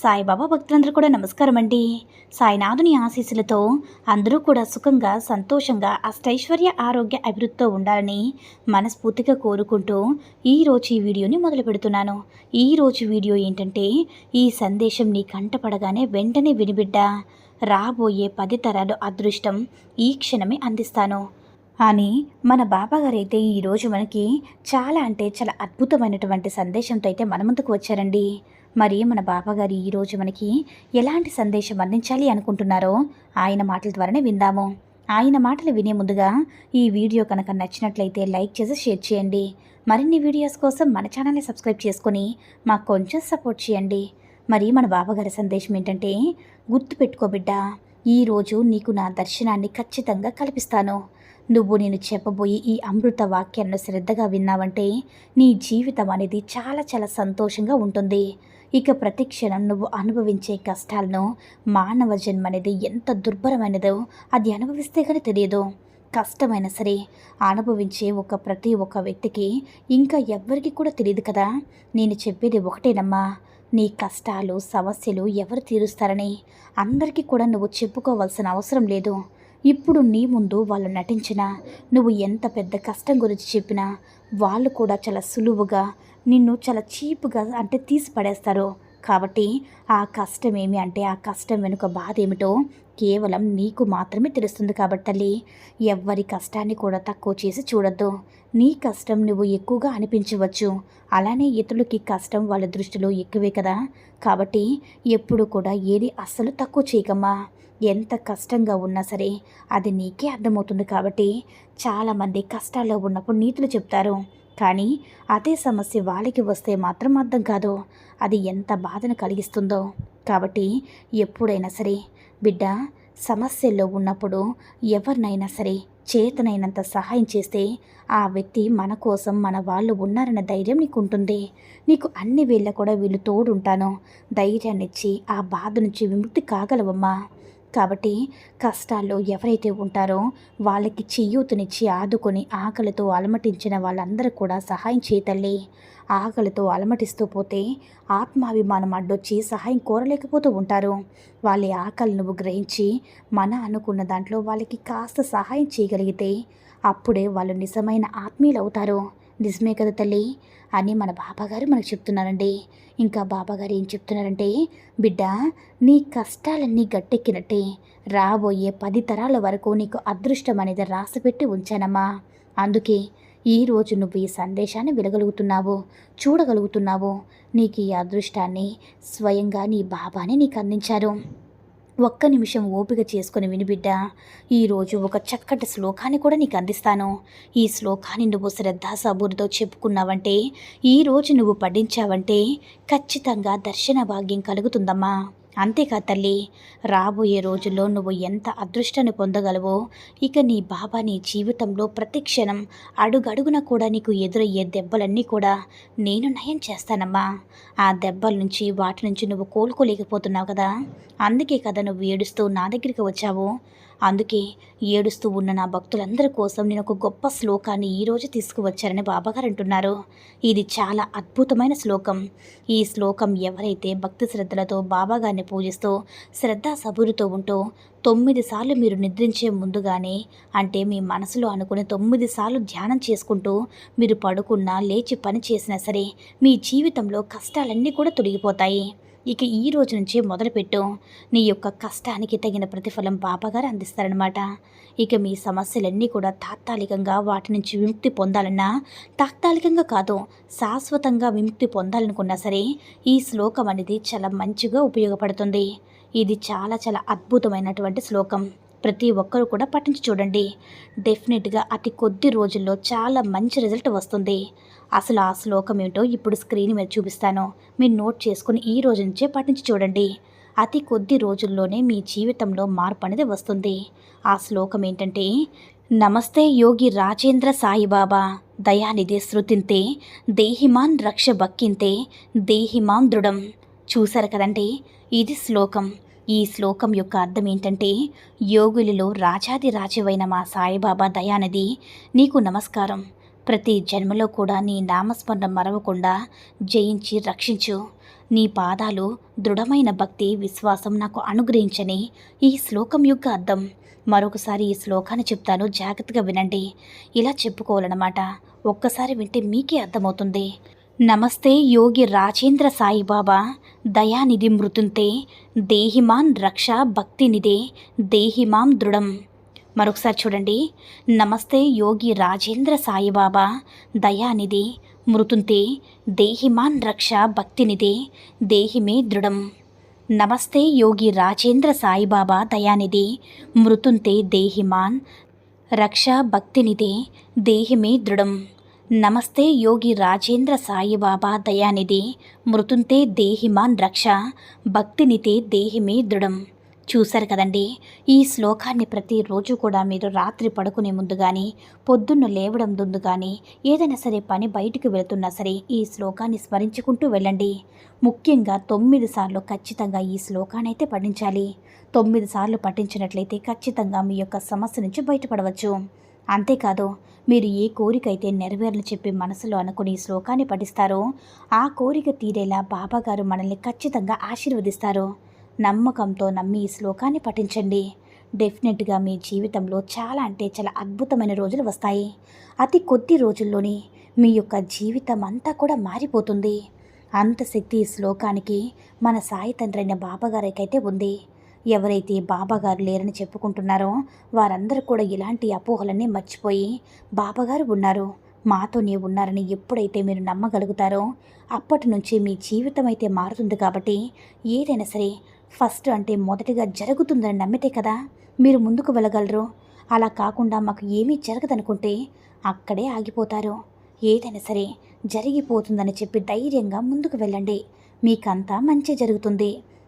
సాయిబాబా భక్తులందరూ కూడా నమస్కారం అండి సాయినాథుని ఆశీస్సులతో అందరూ కూడా సుఖంగా సంతోషంగా అష్టైశ్వర్య ఆరోగ్య అభివృద్ధితో ఉండాలని మనస్ఫూర్తిగా కోరుకుంటూ ఈరోజు ఈ వీడియోని మొదలు పెడుతున్నాను. ఈరోజు వీడియో ఏంటంటే ఈ సందేశం నీ కంటపడగానే వెంటనే వినిబిడ్డ? రాబోయే పది తరాలు అదృష్టం ఈ క్షణమే అందిస్తాను. అని మన బాబాగారైతే ఈరోజు మనకి చాలా అంటే చాలా అద్భుతమైనటువంటి సందేశంతో అయితే మన ముందుకు వచ్చారండి. మరి మన బాబాగారు ఈరోజు మనకి ఎలాంటి సందేశం అందించాలి అనుకుంటున్నారో ఆయన మాటల ద్వారానే విందాము. ఆయన మాటలు వినే ముందుగా ఈ వీడియో కనుక నచ్చినట్లయితే లైక్ చేసి షేర్ చేయండి. మరిన్ని వీడియోస్ కోసం మన ఛానల్ని సబ్స్క్రైబ్ చేసుకొని మాకు కొంచెం సపోర్ట్ చేయండి. మరి మన బాబాగారి సందేశం ఏంటంటే గుర్తుపెట్టుకోబిడ్డ ఈరోజు నీకు నా దర్శనాన్ని ఖచ్చితంగా కల్పిస్తాను. నువ్వు నేను చెప్పబోయి ఈ అమృత వాక్యాన్ని శ్రద్ధగా విన్నావంటే నీ జీవితం అనేది చాలా చాలా సంతోషంగా ఉంటుంది. ఇక ప్రతి క్షణం నువ్వు అనుభవించే కష్టాలను మానవ జన్మ అనేది ఎంత దుర్భరమైనదో అది అనుభవిస్తే కానీ తెలియదు. కష్టమైనా సరే అనుభవించే ఒక ప్రతి ఒక్క వ్యక్తికి ఇంకా ఎవ్వరికి కూడా తెలియదు కదా. నేను చెప్పేది ఒకటేనమ్మా. నీ కష్టాలు సమస్యలు ఎవరు తీరుస్తారని అందరికీ కూడా నువ్వు చెప్పుకోవాల్సిన అవసరం లేదు. ఇప్పుడు నీ ముందు వాళ్ళు నటించినా నువ్వు ఎంత పెద్ద కష్టం గురించి చెప్పినా వాళ్ళు కూడా చాలా సులువుగా నిన్ను చాలా చీప్గా అంటే తీసి పడేస్తారు. కాబట్టి ఆ కష్టం ఏమి అంటే ఆ కష్టం వెనుక బాధ ఏమిటో కేవలం నీకు మాత్రమే తెలుస్తుంది కాబట్టి తల్లి ఎవ్వరి కష్టాన్ని కూడా తక్కువ చేసి చూడొద్దు. నీ కష్టం నువ్వు ఎక్కువగా అనిపించవచ్చు. అలానే ఇతరులకి కష్టం వాళ్ళ దృష్టిలో ఎక్కువే కదా. కాబట్టి ఎప్పుడు కూడా ఏది అస్సలు తక్కువ చేయకమ్మా. ఎంత కష్టంగా ఉన్నా సరే అది నీకే అర్థమవుతుంది కాబట్టి చాలామంది కష్టాల్లో ఉన్నప్పుడు నీతులు చెప్తారు. కానీ అదే సమస్య వాళ్ళకి వస్తే మాత్రం అర్థం కాదు. అది ఎంత బాధను కలిగిస్తుందో. కాబట్టి ఎప్పుడైనా సరే బిడ్డ సమస్యల్లో ఉన్నప్పుడు ఎవరినైనా సరే చేతనైనంత సహాయం చేస్తే ఆ వ్యక్తి మన కోసం మన వాళ్ళు ఉన్నారన్న ధైర్యం నీకు ఉంటుంది నీకు అన్ని వేళ్ళ కూడా వీళ్ళు తోడుంటాను. ధైర్యాన్ని ఇచ్చి ఆ బాధ నుంచి విముక్తి కాగలవమ్మా. కాబట్టి కష్టాల్లో ఎవరైతే ఉంటారో వాళ్ళకి చెయ్యూతునిచ్చి ఆదుకొని ఆకలితో అలమటించిన వాళ్ళందరూ కూడా సహాయం చేయతల్లి ఆకలితో అలమటిస్తూ పోతే ఆత్మాభిమానం అడ్డొచ్చి సహాయం కోరలేకపోతూ ఉంటారు. వాళ్ళ ఆకలి నువ్వు గ్రహించి మన అనుకున్న దాంట్లో వాళ్ళకి కాస్త సహాయం చేయగలిగితే అప్పుడే వాళ్ళు నిజమైన ఆత్మీయులు అవుతారు నిజమే కదా తల్లి? అని మన బాబాగారు మనకు చెప్తున్నారండి. ఇంకా బాబాగారు ఏం చెప్తున్నారంటే బిడ్డ నీ కష్టాలన్నీ గట్టెక్కినట్టే. రాబోయే పది తరాల వరకు నీకు అదృష్టం అనేది రాసిపెట్టి ఉంచానమ్మా. అందుకే ఈరోజు నువ్వు ఈ సందేశాన్ని వినగలుగుతున్నావు చూడగలుగుతున్నావు. నీకు ఈ అదృష్టాన్ని స్వయంగా నీ బాబానే నీకు అందించారు. ఒక్క నిమిషం ఓపిక చేసుకుని వినిబిడ్డ ఈరోజు ఒక చక్కటి శ్లోకాన్ని కూడా నీకు అందిస్తాను. ఈ శ్లోకాన్ని నువ్వు శ్రద్ధాసబూరితో చెప్పుకున్నావంటే ఈరోజు నువ్వు పఠించావంటే ఖచ్చితంగా దర్శన భాగ్యం కలుగుతుందమ్మా. అంతేకా తల్లి రాబోయే రోజుల్లో నువ్వు ఎంత అదృష్టాన్ని పొందగలవో ఇక నీ బాబా నీ జీవితంలో ప్రతి క్షణం అడుగడుగున కూడా నీకు ఎదురయ్యే దెబ్బలన్నీ కూడా నేను నయం చేస్తానమ్మా. ఆ దెబ్బల నుంచి వాటి నుంచి నువ్వు కోలుకోలేకపోతున్నావు కదా? అందుకే కదా నువ్వు ఏడుస్తూ నా దగ్గరికి వచ్చావు. అందుకే ఏడుస్తూ ఉన్న నా భక్తులందరి కోసం నేను ఒక గొప్ప శ్లోకాన్ని ఈరోజు తీసుకువచ్చారని బాబాగారు అంటున్నారు. ఇది చాలా అద్భుతమైన శ్లోకం. ఈ శ్లోకం ఎవరైతే భక్తి శ్రద్ధలతో బాబాగారిని పూజిస్తూ శ్రద్ధా సబురుతో ఉంటూ తొమ్మిది సార్లు మీరు నిద్రించే ముందుగానే అంటే మీ మనసులో అనుకుని తొమ్మిది సార్లు ధ్యానం చేసుకుంటూ మీరు పడుకున్నా లేచి పని చేసినా సరే మీ జీవితంలో కష్టాలన్నీ కూడా తొలగిపోతాయి. ఇక ఈ రోజు నుంచే మొదలుపెట్టు. నీ యొక్క కష్టానికి తగిన ప్రతిఫలం బాబాగారు అందిస్తారనమాట ఇక మీ సమస్యలన్నీ కూడా తాత్కాలికంగా వాటి నుంచి విముక్తి పొందాలన్నా తాత్కాలికంగా కాదు శాశ్వతంగా విముక్తి పొందాలనుకున్నా సరే ఈ శ్లోకం అనేది చాలా మంచిగా ఉపయోగపడుతుంది. ఇది చాలా చాలా అద్భుతమైనటువంటి శ్లోకం. ప్రతి ఒక్కరూ కూడా పఠించి చూడండి. డెఫినెట్గా అతి కొద్ది రోజుల్లో చాలా మంచి రిజల్ట్ వస్తుంది. అసలు ఆ శ్లోకం ఏమిటో ఇప్పుడు స్క్రీన్ మీద చూపిస్తాను. మీరు నోట్ చేసుకుని ఈ రోజు నుంచే పఠించి చూడండి. అతి కొద్ది రోజుల్లోనే మీ జీవితంలో మార్పు అనేది వస్తుంది. ఆ శ్లోకం ఏంటంటే నమస్తే యోగి రాజేంద్ర సాయిబాబా. దయానిధి శృతింతే దేహిమాన్ రక్ష బక్కింతే దేహిమాన్ దృఢం చూశారు కదండి? ఇది శ్లోకం. ఈ శ్లోకం యొక్క అర్థం ఏంటంటే యోగులలో రాజాది రాజువైన మా సాయిబాబా దయానది నీకు నమస్కారం. ప్రతి జన్మలో కూడా నీ నామస్మరణ మరవకుండా జయించి రక్షించు. నీ పాదాలు దృఢమైన భక్తి విశ్వాసం నాకు అనుగ్రహించని ఈ శ్లోకం యొక్క అర్థం. మరొకసారి ఈ శ్లోకాన్ని చెప్తాను జాగ్రత్తగా వినండి. ఇలా చెప్పుకోవాలన్నమాట. ఒక్కసారి వింటే మీకే అర్థమవుతుంది. నమస్తే యోగి రాజేంద్ర సాయిబాబా. దయానిధి మృతుంతే దేహిమాన్ రక్ష భక్తినిదే దేహిమాం దృఢం. మరొకసారి చూడండి. నమస్తే యోగి రాజేంద్ర సాయిబాబా. దయానిధి మృతుంతే దేహిమాన్ రక్ష భక్తినిదే దేహిమే దృఢం. నమస్తే యోగి రాజేంద్ర సాయిబాబా. దయానిధి మృతుంతే దేహిమాన్ రక్ష భక్తినిదే దేహిమే దృఢం. నమస్తే యోగి రాజేంద్ర సాయిబాబా దయానిధి. మృతుంతే దేహిమాన్ రక్ష భక్తినితే దేహిమే దృఢం. చూశారు కదండి ఈ శ్లోకాన్ని ప్రతిరోజు కూడా మీరు రాత్రి పడుకునే ముందు కానీ పొద్దున్న లేవడం ముందు కానీ ఏదైనా సరే పని బయటకు వెళుతున్నా సరే ఈ శ్లోకాన్ని స్మరించుకుంటూ వెళ్ళండి. ముఖ్యంగా తొమ్మిది సార్లు ఖచ్చితంగా ఈ శ్లోకాన్ని అయితే పఠించాలి. తొమ్మిది సార్లు పఠించినట్లయితే ఖచ్చితంగా మీ యొక్క సమస్య నుంచి బయటపడవచ్చు. అంతేకాదు మీరు ఏ కోరిక అయితే నెరవేరని చెప్పి మనసులో అనుకుని ఈ శ్లోకాన్ని పఠిస్తారో ఆ కోరిక తీరేలా బాబాగారు మనల్ని ఖచ్చితంగా ఆశీర్వదిస్తారు. నమ్మకంతో నమ్మి ఈ శ్లోకాన్ని పఠించండి. డెఫినెట్గా మీ జీవితంలో చాలా అంటే చాలా అద్భుతమైన రోజులు వస్తాయి. అతి కొద్ది రోజుల్లోనే మీ యొక్క జీవితం అంతా కూడా మారిపోతుంది. అంత శక్తి ఈ శ్లోకానికి మన సాయి తండ్రి అయిన బాబాగారికైతే ఉంది. ఎవరైతే బాబాగారు లేరని చెప్పుకుంటున్నారో వారందరూ కూడా ఇలాంటి అపోహలన్నీ మర్చిపోయి బాబాగారు ఉన్నారు. మాతోనే ఉన్నారని ఎప్పుడైతే మీరు నమ్మగలుగుతారో అప్పటి నుంచి మీ జీవితం అయితే మారుతుంది కాబట్టి ఏదైనా సరే ఫస్ట్ అంటే మొదటిగా జరుగుతుందని నమ్మితే కదా మీరు ముందుకు వెళ్ళగలరు. అలా కాకుండా మాకు ఏమీ జరగదనుకుంటే అక్కడే ఆగిపోతారు. ఏదైనా సరే జరిగిపోతుందని చెప్పి ధైర్యంగా ముందుకు వెళ్ళండి. మీకంతా మంచి జరుగుతుంది.